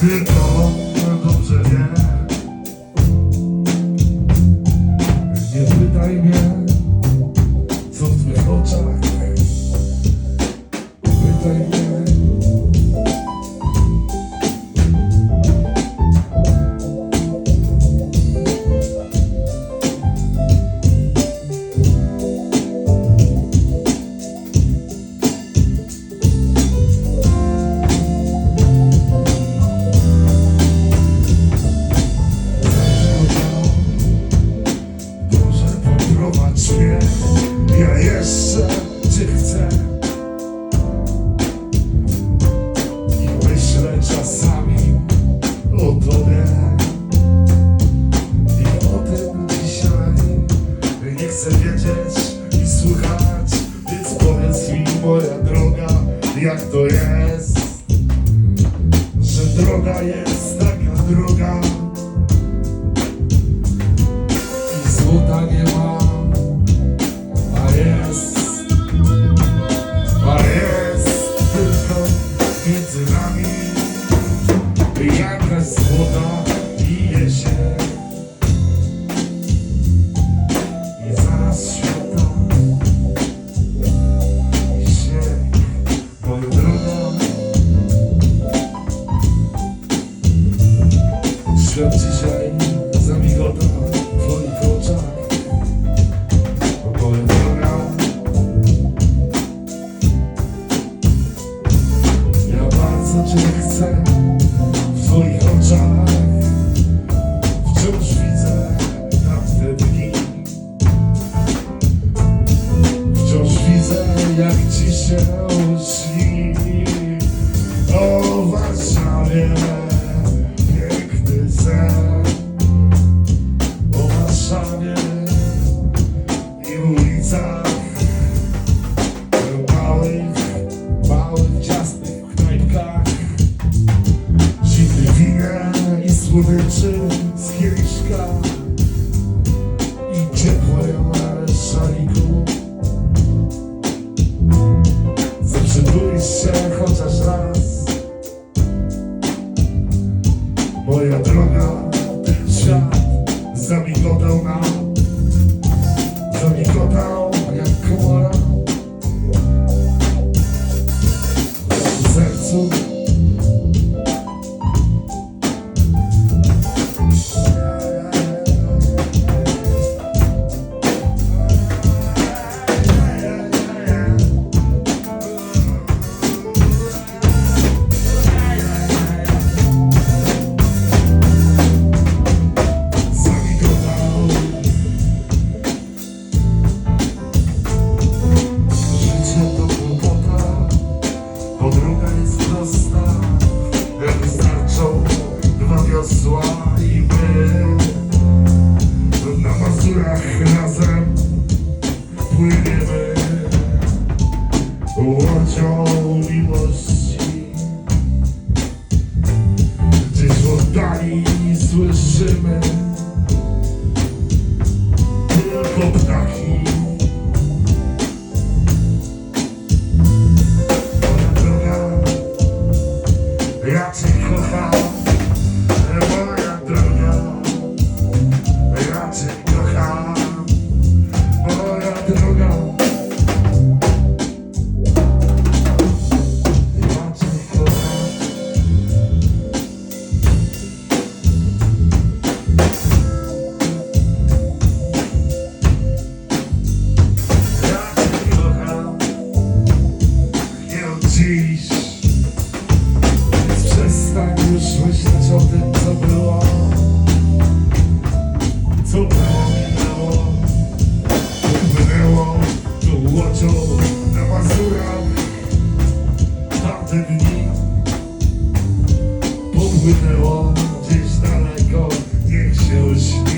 tylko dobrze ja jeszcze Cię chcę. I myślę czasami o Tobie i o tym dzisiaj. Nie chcę wiedzieć i słuchać, więc powiedz mi moja droga, jak to jest, że droga jest taka droga. I złota nie ma, słodyczy z kieliszka I ciepłe szaliku byłeś się wiosła i my na Mazurach razem płyniemy łodzią miłości. Gdzieś w oddali słyszymy tylko ptaki. Droga, ja kocham, już myśleć o tym, co było. Co było, minęło. Upłynęło tą łodzią na Mazurach. Tamte dni popłynęło gdzieś daleko. Niech się śni.